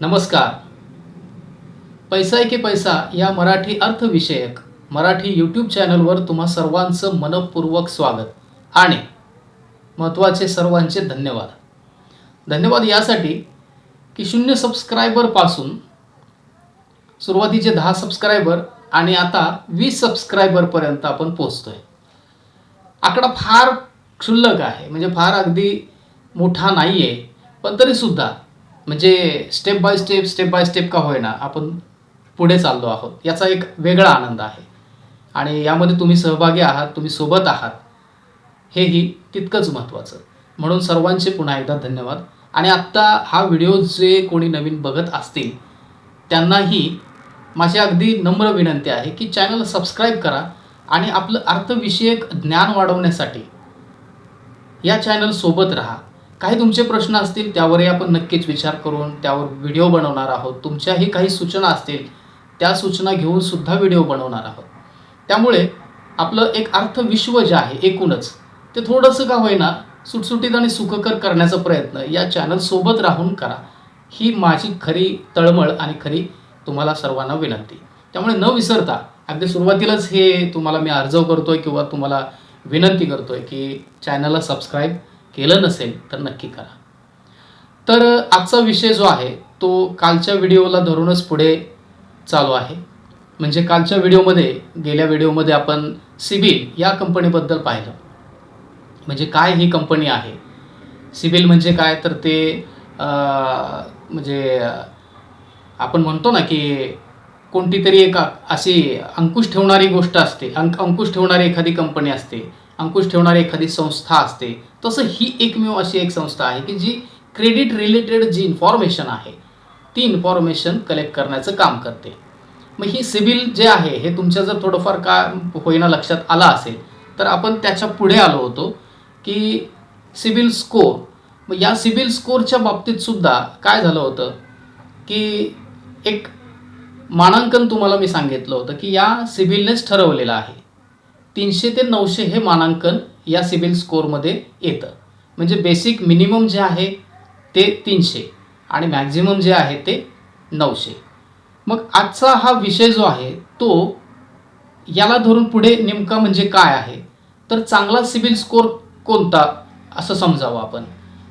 नमस्कार. पैसा आहे की पैसा या मराठी अर्थविषयक मराठी यूट्यूब चॅनलवर तुम्हा सर्वांचं मनपूर्वक स्वागत आणि महत्त्वाचे सर्वांचे धन्यवाद. धन्यवाद यासाठी की शून्य सबस्क्रायबरपासून सुरुवातीचे दहा सबस्क्रायबर आणि आता वीस सबस्क्रायबरपर्यंत आपण पोचतोय आकडा फार क्षुल्लक आहे म्हणजे फार अगदी मोठा नाही आहे पण तरीसुद्धा म्हणजे step by step step by step का होईना आपण पुढे चाललो आहोत. याचा एक वेगळा आनंद आहे. आणि यामध्ये तुम्ही सहभागी आहात तुम्ही सोबत आहात हेही तितकंच महत्त्वाचं. म्हणून सर्वांचे पुन्हा एकदा धन्यवाद. आणि आत्ता हा व्हिडिओ जे कोणी नवीन बघत असतील त्यांनाही माझी अगदी नम्र विनंती आहे की चॅनल सबस्क्राईब करा आणि आपलं अर्थविषयक ज्ञान वाढवण्यासाठी या चॅनल सोबत राहा. काही तुमचे प्रश्न असतील त्यावरही आपण नक्कीच विचार करून त्यावर व्हिडिओ बनवणार आहोत. तुमच्याही काही सूचना असतील त्या सूचना घेऊन सुद्धा व्हिडिओ बनवणार आहोत. त्यामुळे आपलं एक अर्थविश्व जे आहे एकूणच ते थोडंसं का होईना सुटसुटीत आणि सुखकर करण्याचा प्रयत्न या चॅनलसोबत राहून करा. ही माझी खरी तळमळ आणि खरी तुम्हाला सर्वांना विनंती. त्यामुळे न विसरता अगदी सुरुवातीलाच हे तुम्हाला मी अर्ज करतोय किंवा तुम्हाला विनंती करतोय की चॅनलला सबस्क्राईब केलं नसेल तर नक्की करा. तर आजचा विषय जो आहे तो कालच्या व्हिडिओला धरूनच पुढे चालू आहे. म्हणजे कालच्या व्हिडिओमध्ये गेल्या व्हिडिओमध्ये आपण सिबिल या कंपनीबद्दल पाहिलं. म्हणजे काय ही कंपनी आहे? सिबिल म्हणजे काय? तर ते म्हणजे आपण म्हणतो ना की कोणती तरी एक अशी अंकुश ठेवणारी गोष्ट असते. अंक अंकुश ठेवणारी एखादी कंपनी असते. अंकुश ठेवणारी एखादी संस्था असते तसं ही एकमेव अशी एक संस्था आहे की जी क्रेडिट रिलेटेड जी इन्फॉर्मेशन आहे ती इन्फॉर्मेशन कलेक्ट करण्याचं काम करते. मग ही सिबिल जे आहे हे तुमच्या जर थोडंफार का होईना लक्षात आला असेल तर आपण त्याच्या पुढे आलो होतो की सिबिल स्कोर. मग या सिबिल स्कोरच्या बाबतीत सुद्धा काय झालं होतं की एक मानांकन तुम्हाला मी सांगितलं होतं की या सिबिलनेच ठरवलेलं आहे. तीनशे ते नऊशे हे मानांकन या सिबिल स्कोरमध्ये येतं. म्हणजे बेसिक मिनिमम जे आहे ते तीनशे आणि मॅक्झिमम जे आहे ते नऊशे. मग आजचा हा विषय जो आहे तो याला धरून पुढे नेमका म्हणजे काय आहे? तर चांगला सिबिल स्कोर कोणता असं समजावं आपण?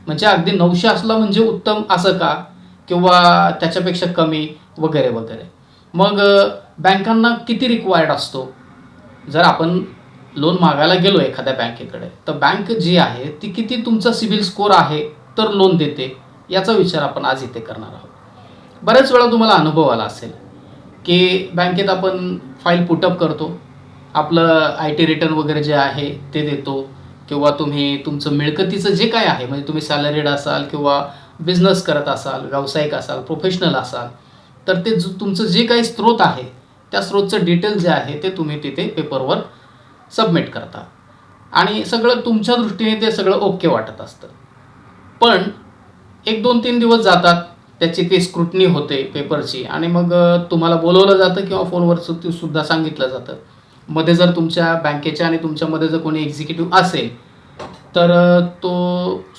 म्हणजे अगदी नऊशे असला म्हणजे उत्तम असं का? किंवा त्याच्यापेक्षा कमी वगैरे वगैरे. मग बँकांना किती रिक्वायर्ड असतो? जर आपण लोन मागायला गेलो एखाद्या बँकेकडे तर बँक जी आहे ती किती तुमचा सिबिल स्कोर आहे तर लोन देते याचा विचार आपण आज इथे करणार आहोत. बऱ्याच वेळा तुम्हाला अनुभव आला असेल की बँकेत आपण फाईल पुटअप करतो आपलं आय टी रिटर्न वगैरे जे आहे ते देतो किंवा तुम्ही तुमचं मिळकतीचं जे काय आहे म्हणजे तुम्ही सॅलरीड असाल किंवा बिझनेस करत असाल व्यावसायिक असाल प्रोफेशनल असाल तर ते तुमचं जे काही स्रोत आहे त्या स्रोतचं डिटेल जे आहे ते तुम्ही तिथे पेपरवर सबमिट करता. आणि सगळं तुमच्या दृष्टीने ते सगळं ओके वाटत असतं. पण एक दोन तीन दिवस जातात त्याची ती स्क्रुटनी होते पेपरची आणि मग तुम्हाला बोलवलं जातं किंवा फोनवर ते सुद्धा सांगितलं जातं. मध्ये जर तुमच्या बँकेच्या आणि तुमच्यामध्ये जर कोणी एक्झिक्युटिव्ह असेल तर तो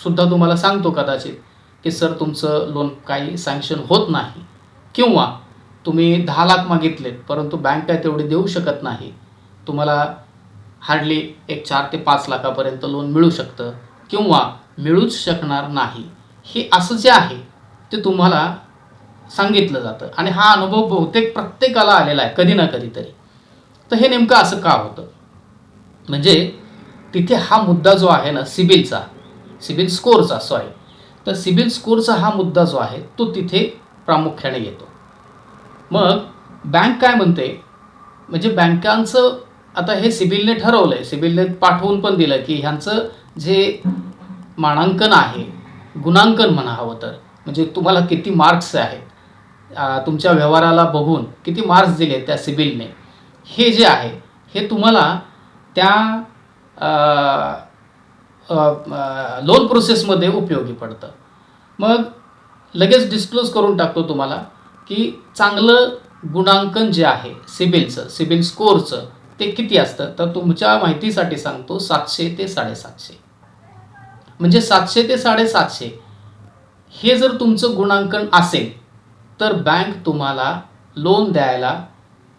सुद्धा तुम्हाला सांगतो कदाचित की सर तुमचं लोन काही सँक्शन होत नाही. किंवा तुम्ही दहा लाख मागितलेत परंतु बँक काय तेवढे देऊ शकत नाही. तुम्हाला हार्डली एक चार ते पाच लाखापर्यंत लोन मिळू शकतं किंवा मिळूच शकणार नाही. हे असं जे आहे ते तुम्हाला सांगितलं जातं. आणि हा अनुभव बहुतेक प्रत्येकाला आलेला आहे कधी ना कधीतरी. तर हे नेमकं असं का होतं? म्हणजे तिथे हा मुद्दा जो आहे ना सिबिलचा सिबिल स्कोरचा सॉरी तर सिबिल स्कोरचा हा मुद्दा जो आहे तो तिथे प्रामुख्याने येतो. मग बँक काय म्हणते? म्हणजे बँकांचं आता हे सिबिलने ठरवलं आहे सिबिलने पाठवून पण दिलं की ह्यांचं जे मानांकन आहे गुणांकन म्हणा हवं तर. म्हणजे तुम्हाला किती मार्क्स आहेत तुमच्या व्यवहाराला बघून किती मार्क्स दिले त्या सिबिलने. हे जे आहे हे तुम्हाला त्या लोन प्रोसेसमध्ये उपयोगी पडतं. मग लगेच डिस्क्लोज करून टाकतो तुम्हाला. की चांगलं गुणांकन जे आहे सिबिलचं सिबिल स्कोअरचं ते किती असतं? तर तुमच्या माहितीसाठी सांगतो सातशे ते साडेसातशे. म्हणजे सातशे ते साडेसातशे. हे जर तुमचं गुणांकन असेल तर बँक तुम्हाला लोन द्यायला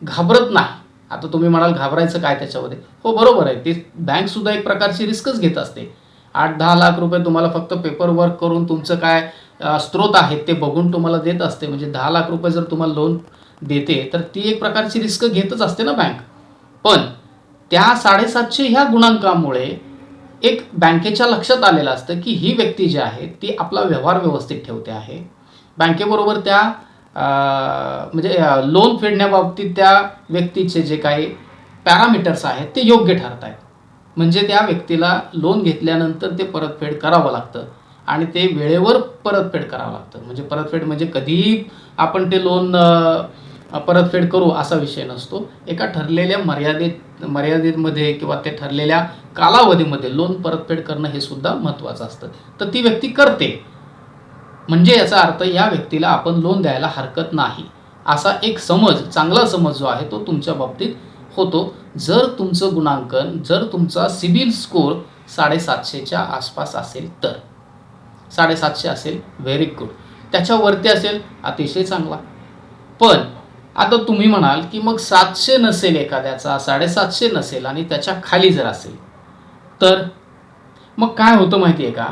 घाबरत नाही. आता तुम्ही म्हणाल घाबरायचं काय त्याच्यामध्ये? हो बरोबर आहे. ती बँकसुद्धा एक प्रकारची रिस्कच घेत असते. आठ दहा लाख रुपये तुम्हाला फक्त पेपर वर्क करून तुमचं काय स्त्रोत स्रोत आहेत ते बघून तुम्हाला देत असते. म्हणजे दहा लाख रुपये जर तुम्हाला लोन देते तर ती एक प्रकारची रिस्क घेतच असते ना बँक पण त्या साडेसातशे ह्या गुणांकामुळे एक बँकेच्या लक्षात आलेलं असतं की ही व्यक्ती जी आहे ती आपला व्यवहार व्यवस्थित ठेवते आहे. बँकेबरोबर त्या म्हणजे लोन फेडण्याबाबतीत त्या व्यक्तीचे जे काही पॅरामीटर्स आहेत ते योग्य ठरत आहेत म्हणजे त्या व्यक्तीला लोन घेतल्यानंतर ते परतफेड करावं लागतं. आणि ते वेळेवर परतफेड करावं लागतं. म्हणजे परतफेड म्हणजे कधीही आपण ते लोन परतफेड करू असा विषय नसतो. एका ठरलेल्या मर्यादेत मर्यादेमध्ये किंवा ते ठरलेल्या कालावधीमध्ये लोन परतफेड करणं हे सुद्धा महत्त्वाचं असतं. तर ती व्यक्ती करते. म्हणजे याचा अर्थ या व्यक्तीला आपण लोन द्यायला हरकत नाही. असा एक समज चांगला समज जो आहे तो तुमच्या बाबतीत होतो. जर तुमचं गुणांकन जर तुमचा सिबिल स्कोर साडेसातशेच्या आसपास असेल तर. साडेसातशे असेल व्हेरी गुड त्याच्यावरती असेल अतिशय चांगला. पण आता तुम्ही म्हणाल की मग सातशे नसेल एखाद्याचा साडेसातशे नसेल आणि त्याच्याखाली जर असेल तर? मग काय होतं माहिती आहे का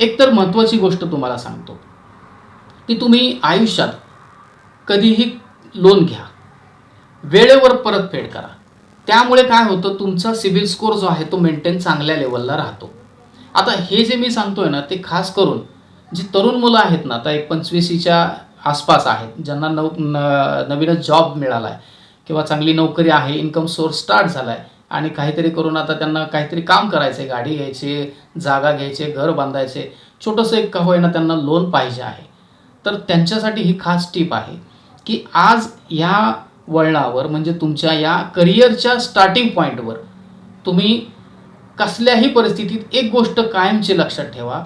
एकतर महत्त्वाची गोष्ट तुम्हाला सांगतो की तुम्ही आयुष्यात कधीही लोन घ्या. वेळेवर परतफेड करा. त्यामुळे काय होतं तुमचा सिबिल स्कोर जो आहे तो मेंटेन चांगल्या लेवलला राहतो. आता हे जे मी सांगतोय ना ते खास करून जी तरुण मुलं आहेत ना आता एक पंचवीसीच्या आसपास आहेत ज्यांना नव न नवीनच जॉब मिळाला आहे किंवा चांगली नोकरी आहे इन्कम सोर्स स्टार्ट झाला आहे आणि काहीतरी करून आता त्यांना काहीतरी काम करायचं आहे गाडी घ्यायची जागा घ्यायचे घर बांधायचे छोटंसं एक का होईना त्यांना लोन पाहिजे आहे. तर त्यांच्यासाठी ही खास टीप आहे की आज या वळणावर म्हणजे तुमच्या या करिअरच्या स्टार्टिंग पॉईंटवर तुम्ही कसल्याही परिस्थितीत एक गोष्ट कायमची लक्षात ठेवा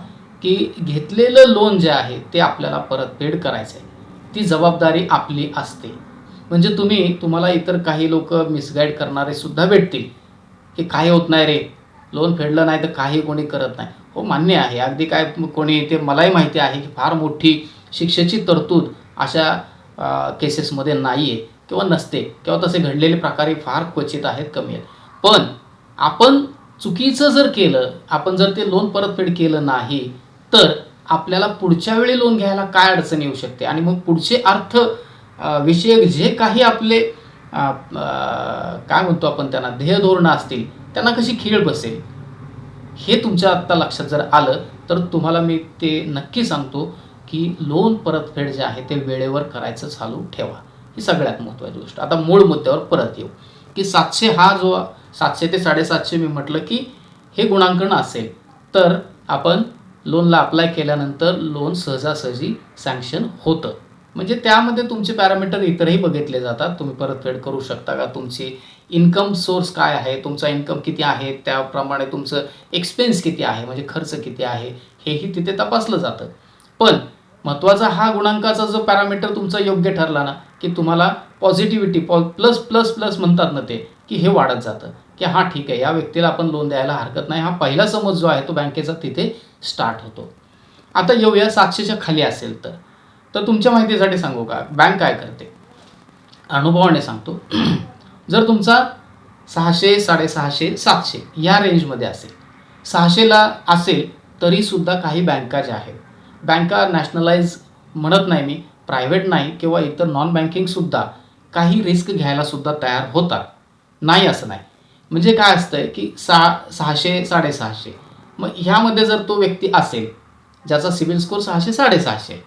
की घेतलेलं लोन जे आहे ते आपल्याला परतफेड करायचं आहे. ती जबाबदारी आपली असते. म्हणजे तुम्ही तुम्हाला इतर काही लोक मिसगाईड करणारे सुद्धा भेटतील की काही होत नाही रे लोन फेडलं नाही तर काही कोणी करत नाही. हो मान्य आहे. अगदी काय कोणी ते मलाही माहिती आहे की फार मोठी शिक्षेची तरतूद अशा केसेसमध्ये नाही आहे किंवा नसते किंवा तसे घडलेले प्रकारही फार क्वचित आहेत कमी आहेत. पण आपण चुकीचं जर केलं आपण जर ते लोन परतफेड केलं नाही तर आपल्याला पुढच्या वेळी लोन घ्यायला काय अडचण येऊ शकते? आणि मग पुढचे अर्थ विषयक जे काही आपले काय म्हणतो आपण त्यांना ध्येयधोरणं असतील त्यांना कशी खेळ बसेल? हे तुमच्या आत्ता लक्षात जर आलं तर तुम्हाला मी ते नक्की सांगतो की लोन परतफेड जे आहे ते वेळेवर करायचं चालू ठेवा. ही सगळ्यात महत्त्वाची गोष्ट. आता मूळ मुद्द्यावर परत येऊ. की सातशे हा जो सातशे ते साडेसातशे मी म्हटलं की हे गुणांकन असेल तर आपण लोनला अप्लाय केल्यानंतर लोन सहजासहजी सँक्शन होतं. म्हणजे त्यामध्ये तुमचे पॅरामीटर इतरही बघितले जातात. तुम्ही परतफेड करू शकता का? तुमची इन्कम सोर्स काय आहे? तुमचा इन्कम किती आहे? त्याप्रमाणे तुमचं एक्सपेन्स किती आहे? म्हणजे खर्च किती आहे? हेही तिथे तपासलं जातं. पण महत्त्वाचा हा गुणांकाचा जो पॅरामीटर तुमचा योग्य ठरला ना की तुम्हाला पॉझिटिव्हिटी पॉ प्लस प्लस प्लस म्हणतात ना ते की हे वाढत जातं. की हां ठीक आहे या व्यक्तीला आपण लोन द्यायला हरकत नाही. हा पहिला समज जो आहे तो बँकेचा तिथे स्टार्ट होतो. आता येऊया सातशेच्या खाली असेल तर. तर तुमच्या माहितीसाठी सांगू का? बँक काय करते? अनुभवाने सांगतो. जर तुमचा सहाशे साडेसहाशे सातशे या रेंजमध्ये असेल सहाशेला असेल तरीसुद्धा काही बँका ज्या आहेत? बँका नॅशनलाइज म्हणत नाही मी प्रायव्हेट नाही किंवा इतर नॉन बँकिंगसुद्धा काही रिस्क घ्यायलासुद्धा तयार होतात. नाही असं नाही. म्हणजे काय असतंय की सा सहाशे साडेसहाशे. मग ह्यामध्ये जर तो व्यक्ती असेल ज्याचा सिबिल स्कोर सहाशे साडेसहाशे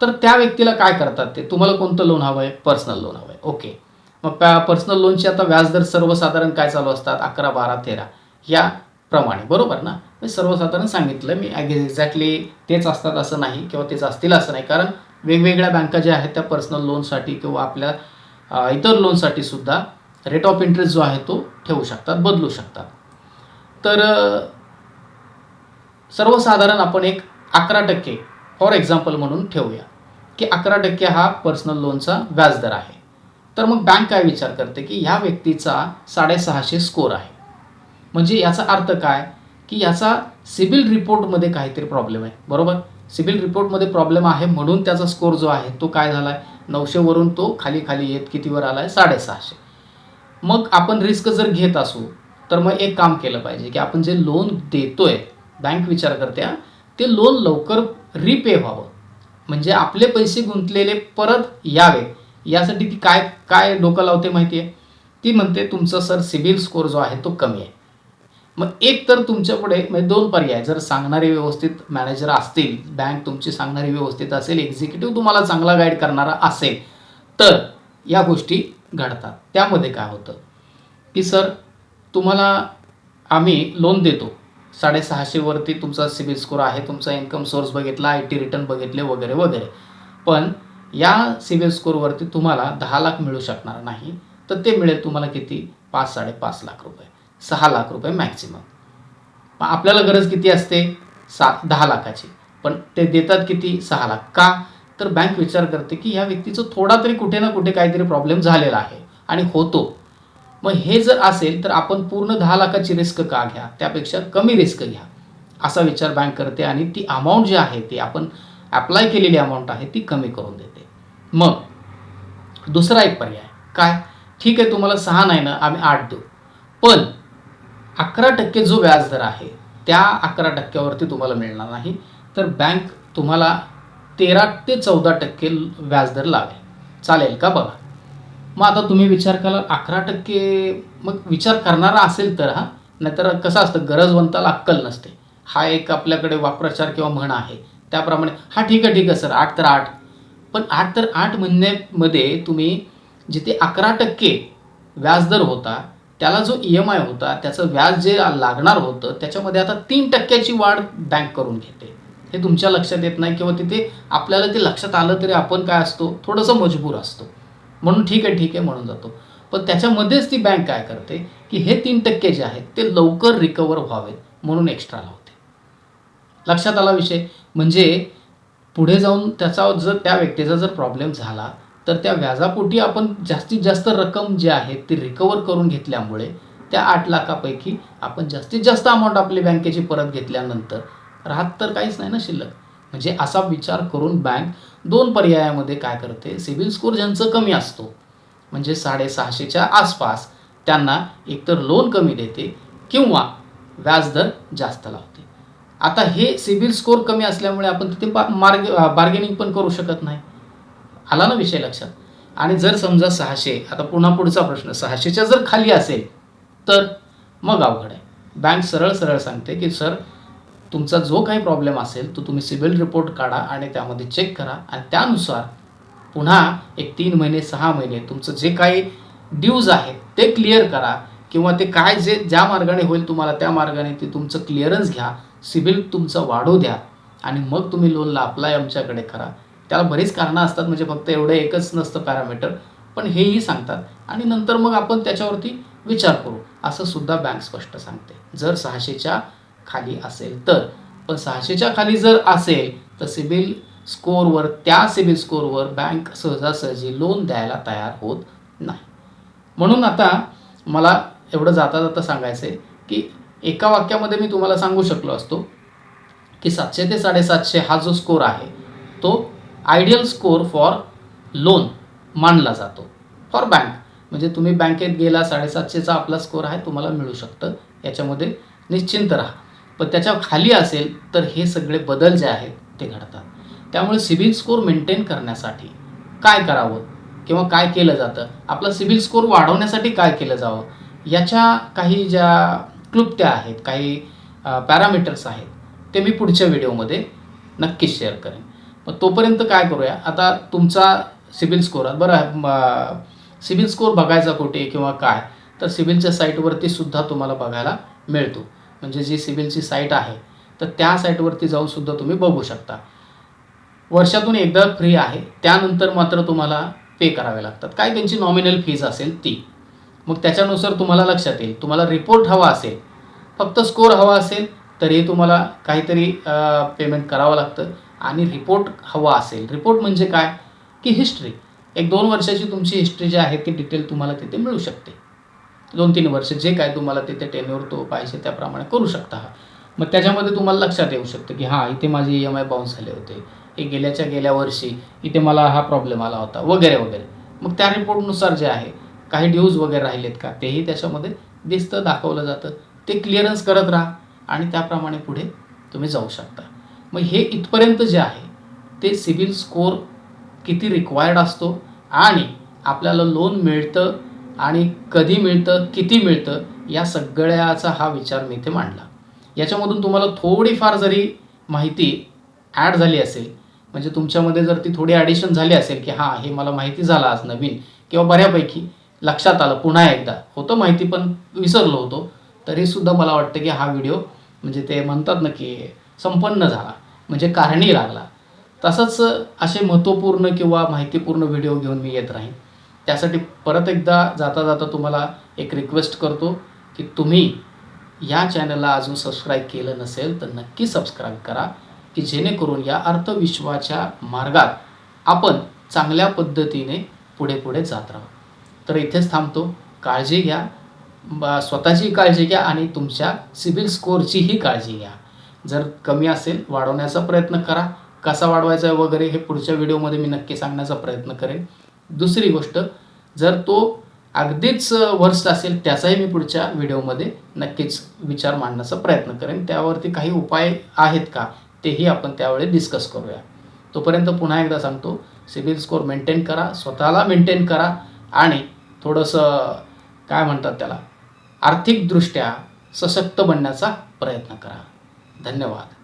तर त्या व्यक्तीला काय करतात ते? तुम्हाला कोणतं लोन हवं आहे पर्सनल लोन हवं आहे ओके मग त्या पर्सनल लोनचे आता व्याजदर सर्वसाधारण काय चालू असतात? अकरा बारा तेरा याप्रमाणे बरोबर ना? मी सर्वसाधारण सांगितलं मी एक्झॅक्टली तेच असतात असं नाही किंवा तेच असतील असं नाही. कारण वेगवेगळ्या बँका ज्या आहेत त्या पर्सनल लोनसाठी किंवा आपल्या इतर लोनसाठी सुद्धा रेट ऑफ इंटरेस्ट जो आहे तो ठेवू शकतात बदलू शकतात. तर सर्वसाधारण आपण एक अकरा टक्के फॉर एक्झाम्पल म्हणून ठेवूया की अकरा टक्के हा पर्सनल लोनचा व्याजदर आहे. तर मग बँक काय विचार करते की ह्या व्यक्तीचा साडेसहाशे स्कोर आहे. म्हणजे याचा अर्थ काय? की याचा सिबिल रिपोर्टमध्ये काहीतरी प्रॉब्लेम आहे. बरोबर? सिबिल रिपोर्टमध्ये प्रॉब्लेम आहे म्हणून त्याचा स्कोर जो आहे तो काय झाला आहे नऊशेवरून तो खाली खाली येत कितीवर आला आहे साडेसहाशे. मग आपण रिस्क जर घेत असू तर मग एक काम केलं पाहिजे की आपण जे लोन देतोय बँक विचार करते ते लोन लवकर रिपे व्हावं. म्हणजे आपले पैसे गुंतलेले परत यावे. यासाठी ती काय काय डोकं लावते माहिती आहे ती म्हणते तुमचा सर सिबिल स्कोर जो आहे तो कमी आहे. मग एक तर तुमच्यापुढे म्हणजे दोन पर्याय जर सांगणारे व्यवस्थित मॅनेजर असतील बँक तुमची सांगणारी व्यवस्थित असेल एक्झिक्युटिव्ह तुम्हाला चांगला गाईड करणारा असेल तर या गोष्टी घडतात. त्यामध्ये काय होतं? की सर तुम्हाला आम्ही लोन देतो. साडेसहाशेवरती तुमचा सिबिल स्कोर आहे तुमचा इन्कम सोर्स बघितला आय टी रिटर्न बघितले वगैरे वगैरे. पण या सिबिल स्कोरवरती तुम्हाला दहा लाख मिळू शकणार नाही तर ते मिळेल तुम्हाला किती? पाच साडेपाच लाख रुपये. सहा लाख रुपये मॅक्सिमम आपल्याला गरज किती असते? सात दहा लाखाची. पण ते देतात किती? सहा लाख. का? तर बँक विचार करते की ह्या व्यक्तीचं थोडा तरी कुठे ना कुठे काहीतरी प्रॉब्लेम झालेला आहे आणि होतो. मग हे जर असेल तर आपण पूर्ण दहा लाखाची रिस्क का घ्या? त्यापेक्षा कमी रिस्क घ्या. असा विचार बँक करते आणि ती अमाऊंट जी आहे ती आपण अप्लाय केलेली अमाऊंट आहे ती कमी करून देते. मग दुसरा एक पर्याय. काय? ठीक आहे तुम्हाला सहा नाही ना आम्ही आठ देऊ. पण अकरा टक्के जो व्याजदर आहे त्या अकरा टक्क्यावरती तुम्हाला मिळणार नाही. तर बँक तुम्हाला तेरा ते चौदा टक्के व्याजदर लावेल. चालेल का बघा? मग आता तुम्ही विचार केला अकरा टक्के मग विचार करणारा असेल तर हा नाहीतर कसं असतं गरजवंताला अक्कल नसते. हा एक आपल्याकडे वाक्प्रचार किंवा म्हण आहे. त्याप्रमाणे हा ठीक आहे ठीक आहे सर आठ तर आठ. पण आठ तर आठ महिन्यामध्ये तुम्ही जिथे अकरा टक्के व्याजदर होता त्याला जो ई एम आय होता त्याचं व्याज जे लागणार होतं त्याच्यामध्ये आता तीन टक्क्याची वाढ बँक करून घेते. हे तुमच्या लक्षात येत नाही किंवा तिथे आपल्याला ते लक्षात आलं तरी आपण काय असतो? थोडंसं मजबूर असतो. म्हणून ठीक आहे ठीक आहे म्हणून जातो. पण त्याच्यामध्येच ती बँक काय करते की हे तीन टक्के जे आहेत ते लवकर रिकवर व्हावेत म्हणून एक्स्ट्रा लावते. लक्षात आला विषय? म्हणजे पुढे जाऊन त्याचा जर त्या व्यक्तीचा जर प्रॉब्लेम झाला तर त्या व्याजापोटी आपण जास्तीत जास्त रक्कम जी आहे ती रिकवर करून घेतल्यामुळे त्या आठ लाखापैकी आपण जास्तीत जास्त अमाऊंट आपली बँकेची परत घेतल्यानंतर राहत तर काहीच नाही ना शिल्लक. म्हणजे असा विचार करून बँक दोन पर्यायामध्ये काय करते? सिबिल स्कोर ज्यांचं कमी असतो म्हणजे साडेसहाशेच्या आसपास त्यांना एकतर लोन कमी देते किंवा व्याजदर जास्त लावते. आता हे सिबिल स्कोर कमी असल्यामुळे आपण तिथे बा मार्ग बार्गेनिंग पण करू शकत नाही. आला ना विषय लक्षात? आणि जर समजा सहाशे आता पुन्हा पुढचा प्रश्न सहाशेच्या जर खाली असेल तर मग अवघड आहे. बँक सरळ सरळ सांगते की सर तुमचा जो काही प्रॉब्लेम असेल तो तुम्ही सिबिल रिपोर्ट काढा आणि त्यामध्ये चेक करा आणि त्यानुसार पुन्हा एक तीन महिने सहा महिने तुमचं जे काही ड्यूज आहेत ते क्लिअर करा किंवा ते काय जे ज्या मार्गाने होईल तुम्हाला त्या मार्गाने ते तुमचं क्लिअरन्स घ्या सिबिल तुमचं वाढू द्या आणि मग तुम्ही लोनला अप्लाय आमच्याकडे करा. त्याला बरीच कारणं असतात म्हणजे फक्त एवढं एकच नसतं पॅरामीटर पण हेही सांगतात. आणि नंतर मग आपण त्याच्यावरती विचार करू. असं सुद्धा बँक स्पष्ट सांगते. जर सहाशेच्या खाली असेल तर. पण सहाशेच्या खाली जर असेल तर सिबिल स्कोअरवर त्या सिबिल स्कोअरवर बँक सहजासहजी लोन द्यायला तयार होत नाही. म्हणून आता मला एवढं जाता जाता सांगायचं आहे की एका वाक्यामध्ये मी तुम्हाला सांगू शकलो असतो की सातशे ते साडेसातशे हा जो स्कोर आहे तो आयडियल स्कोर फॉर लोन मानला जातो. For bank. म्हणजे तुम्ही बँकेत गेला साडेसातशेचा आपला स्कोर आहे तुम्हाला मिळू शकतं. याच्यामध्ये निश्चिंत राहा. पण त्याच्याखाली असेल तर हे सगळे बदल जे आहेत ते घडतात. त्यामुळे सिबिल स्कोर मेंटेन करण्यासाठी काय करावं? किंवा काय केलं जातं? आपला सिबिल स्कोर वाढवण्यासाठी काय केलं जावं? याच्या काही ज्या क्लुप्त्या आहेत काही पॅरामीटर्स आहेत ते मी पुढच्या व्हिडिओमध्ये नक्कीच शेअर करेन. मग तोपर्यंत काय करूया? आता तुमचा सिबिल स्कोर बरं सिबिल स्कोर बघायचा कुठे किंवा काय तर सिबिलच्या साईटवरती सुद्धा तुम्हाला बघायला मिळतो. म्हणजे जी सिबिलची साईट आहे तर त्या साईटवरती जाऊन सुद्धा तुम्ही बघू शकता. वर्षातून एकदा फ्री आहे त्यानंतर मात्र तुम्हाला पे करावे लागतात. काय त्यांची नॉमिनल फीज असेल ती. मग त्याच्यानुसार तुम्हाला लक्षात येईल. तुम्हाला रिपोर्ट हवा असेल फक्त स्कोर हवा असेल तरी तुम्हाला काहीतरी पेमेंट करावं लागतं. आणि रिपोर्ट हवा असेल. रिपोर्ट म्हणजे काय? की हिस्ट्री एक दोन वर्षाची तुमची हिस्ट्री जी आहे ती डिटेल तुम्हाला तिथे मिळू शकते. दोन तीन वर्ष जे काय तुम्हाला तिथे टेन्युअर तो पाहिजे त्याप्रमाणे करू शकता मग त्याच्यामध्ये तुम्हाला लक्षात येऊ शकतं की हां इथे माझे ई एम आय बाउन्स झाले होते. हे गेल्याच्या गेल्या वर्षी इथे मला हा प्रॉब्लेम आला होता. वगैरे वगैरे. मग त्या रिपोर्टनुसार जे आहे काही ड्यूज वगैरे राहिलेत का? तेही त्याच्यामध्ये दिसतं दाखवलं जातं. ते क्लिअरन्स करत राहा आणि त्याप्रमाणे पुढे तुम्ही जाऊ शकता. मग हे इथपर्यंत जे आहे ते सिबिल स्कोअर किती रिक्वायर्ड असतो आणि आपल्याला लोन मिळतं आणि कधी मिळतं किती मिळतं या सगळ्याचा हा विचार मी इथे मांडला. याच्यामधून तुम्हाला थोडीफार जरी माहिती ॲड झाली असेल म्हणजे तुमच्यामध्ये जर ती थोडी ॲडिशन झाली असेल की हां हे मला माहिती झालं आज नवीन किंवा बऱ्यापैकी लक्षात आलं पुन्हा एकदा होतं माहिती पण विसरलो होतो तरीसुद्धा मला वाटतं की हा व्हिडिओ म्हणजे ते म्हणतात ना की संपन्न झाला म्हणजे कारणी लागला. तसंच असे महत्त्वपूर्ण किंवा माहितीपूर्ण व्हिडिओ घेऊन मी येत राहीन. त्यासाठी परत एकदा जाता जाता तुम्हाला एक रिक्वेस्ट करतो की तुम्ही या चॅनलला अजून सबस्क्राईब केलं नसेल तर नक्की सबस्क्राईब करा की जेणेकरून या अर्थविश्वाच्या मार्गात आपण चांगल्या पद्धतीने पुढे पुढे जात राहू. तर इथेच थांबतो. काळजी घ्या. बा स्वतःची काळजी घ्या आणि तुमच्या सिबिल स्कोअरचीही काळजी घ्या. जर कमी असेल वाढवण्याचा प्रयत्न करा. कसा वाढवायचा आहे वगैरे हे पुढच्या व्हिडिओमध्ये मी नक्की सांगण्याचा प्रयत्न करेन. दुसरी गोष्ट जर तो अगदीच वर्स्ट असेल त्याचाही मी पुढच्या व्हिडिओमध्ये नक्कीच विचार मांडण्याचा प्रयत्न करेन. त्यावरती काही उपाय आहेत का? तेही आपण त्यावेळी डिस्कस करूया. तोपर्यंत पुन्हा एकदा सांगतो सिबिल स्कोअर मेंटेन करा स्वतःला मेंटेन करा आणि थोडंसं काय म्हणतात त्याला? आर्थिकदृष्ट्या सशक्त बनण्याचा प्रयत्न करा. धन्यवाद.